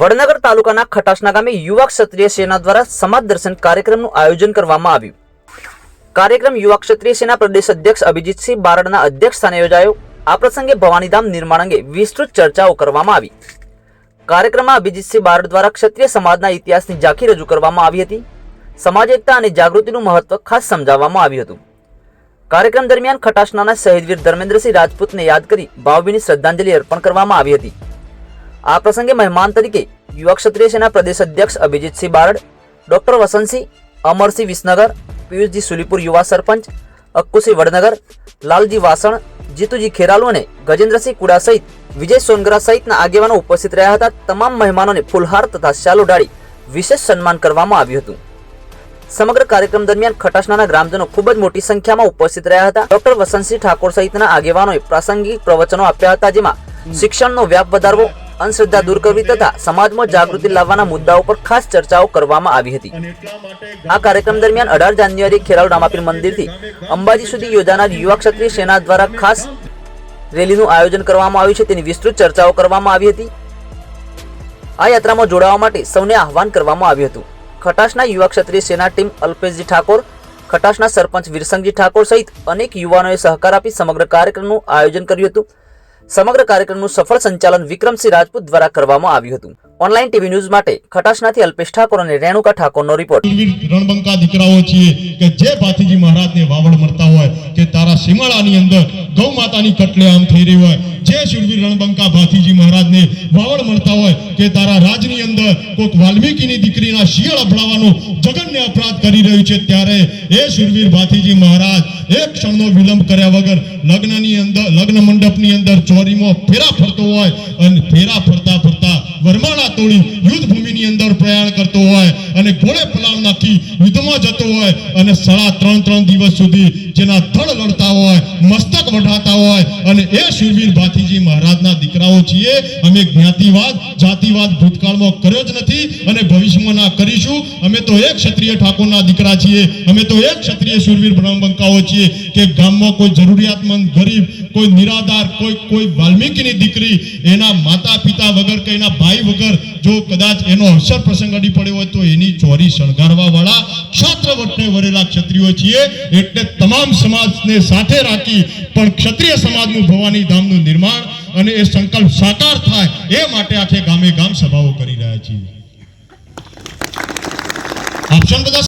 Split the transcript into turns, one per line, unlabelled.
વડનગર તાલુકાના ખટાસના ગામે યુવા ક્ષત્રિય સેના દ્વારા સમાજ દર્શન કાર્યક્રમનું આયોજન કરવામાં આવ્યું. કાર્યક્રમ યુવા ક્ષત્રિય સેના પ્રદેશ અધ્યક્ષ અભિજીતસિંહ બારડના અધ્યક્ષ સ્થાને યોજાયો. આ પ્રસંગે ભવાનીધામ નિર્માણ અંગે વિસ્તૃત ચર્ચાઓ કરવામાં આવી. કાર્યક્રમમાં અભિજીતસિંહ બારડ દ્વારા ક્ષત્રિય સમાજના ઇતિહાસની ઝાંખી રજૂ કરવામાં આવી હતી. સમાજ એકતા અને જાગૃતિનું મહત્વ ખાસ સમજાવવામાં આવ્યું હતું. કાર્યક્રમ દરમિયાન ખટાસનાના શહીદવીર ધર્મેન્દ્રસિંહ રાજપૂતને યાદ કરી ભાવભીની શ્રદ્ધાંજલિ અર્પણ કરવામાં આવી હતી. આ પ્રસંગે મહેમાન તરીકે યુવા ક્ષત્રિય સેના પ્રદેશ અધ્યક્ષ અભિજીતસિંહ બારડ, ડોક્ટર વસંતસિંહ, અમરસિંહ વિસનગર, પિયુષજી સુલીપુર યુવા સરપંચ, અક્કુસિંહ વડનગર, લાલજી વાસણ, જીતુજી ખેરાલુ અને ગજેન્દ્રસિંહ કુડા સહિત વિજય સોનગરા સહિતના આગેવાનો ઉપસ્થિત રહ્યા હતા. તમામ મહેમાનોને ફુલહાર તથા શાલ ઉડાડી વિશેષ સન્માન કરવામાં આવ્યું હતું. સમગ્ર કાર્યક્રમ દરમિયાન ખટાસનાના ગ્રામજનો ખૂબ જ મોટી સંખ્યામાં ઉપસ્થિત રહ્યા હતા. ડોક્ટર વસંતસિંહ ઠાકોર સહિતના આગેવાનોએ પ્રાસંગિક પ્રવચનો આપ્યા હતા, જેમાં શિક્ષણનો વ્યાપ વધારવો અંધશ્રદ્ધા દૂર કરવી તથા સમાજમાં જાગૃતિ લાવવાના મુદ્દાઓ પર ખાસ ચર્ચાઓ કરવામાં આવી હતી. આ કાર્યક્રમ દરમિયાન અઢાર જાન્યુઆરી ખેરાલુ રામાપીર મંદિરથી અંબાજી સુધી યોજાનાર યુવા ક્ષત્રિય સેના દ્વારા ખાસ રેલીનું આયોજન કરવામાં આવ્યું છે તેની વિસ્તૃત ચર્ચાઓ કરવામાં આવી હતી. આ યાત્રામાં જોડાવા માટે સૌને આહવાન કરવામાં આવ્યું હતું. ખટાશના યુવા ક્ષત્રિય સેના ટીમ અલ્પેશજી ઠાકોર ખટાશના સરપંચ વીરસંગજી ઠાકોર સહિત અનેક યુવાનોએ સહકાર આપી સમગ્ર કાર્યક્રમનું આયોજન કર્યું હતું. સમગ્ર કાર્યક્રમનું સફળ સંચાલન વિક્રમસિંહ રાજપૂત દ્વારા કરવામાં આવ્યું હતું. ઓનલાઈન ટીવી ન્યૂઝ માટે ખટાશનાથી અલ્પેશ ઠાકોર અને રેણુકા ઠાકોરનો રિપોર્ટ.
રણબંકા દીકરાઓ છીએ કે જે ભાતીજી મહારાજને વાવડ મળતા હોય કે તારા સીમાડાની અંદર ગૌ માતાની કટલેઆમ થઈ રહી હોય જે શૂરવીર રણબંકા ભાતીજી મહારાજને વાવડ મળતા હોય કે તારા રાજની અંદર કોઈક વાલ્મીકીની દીકરીના શિયાળ અભડાવવાનો જગન્ય અપરાધ કરી રહ્યું છે, ત્યારે એ શૂરવીર ભાતીજી મહારાજ એક ક્ષણનો વિલંબ કર્યા વગર લગ્નની અંદર, લગ્ન મંડપની અંદર ચોરીમાં ફેરા ફરતો હોય અને ફેરા ફરતા ફરતા વરમાળા તોડી યુદ્ધભૂમિની અંદર પ્રયાણ કરતો હોય અને ઘોડે પલાણ નાખી યુદ્ધમાં જતો હોય અને સાડા ત્રણ ત્રણ દિવસ સુધી જેના ધડ લડતા હોય, મસ્તક વઢાતા હોય અને એ શૂરવીર ભાથીજી મહારાજના દીકરાઓ છીએ. અમે જ્ઞાતિવાદ, જાતિવાદ ભૂતકાળમાં કર્યો જ નથી અને ભવિષ્યમાં ના કરીશું. અમે તો એક ક્ષત્રિય ઠાકોરના દીકરા છીએ. અમે તો એક ક્ષત્રિય શૂરવીર બ્રહ્મબંકાઓ છીએ કે ગામમાં કોઈ જરૂરિયાતમંદ, ગરીબ, કોઈ નિરાધાર, કોઈ કોઈ વાલ્મીકીની દીકરી, એના માતા પિતા વગર કે એના ભાઈ વગર જો કદાચ એનો અવસર પ્રસંગ અડી પડ્યો હોય તો એની ચોરી શણગારવા વાળા ક્ષત્રવટને વરેલા ક્ષત્રિયો છીએ. એટલે તમામ સમાજને સાથે રાખી પણ ક્ષત્રિય સમાજનું ભવાની ધામનું નિર્માણ અને એ સંકલ્પ સાકાર થાય એ માટે આખે ગામે ગામ સભાઓ કરી રહ્યા છીએ. അക്ഷംബുധ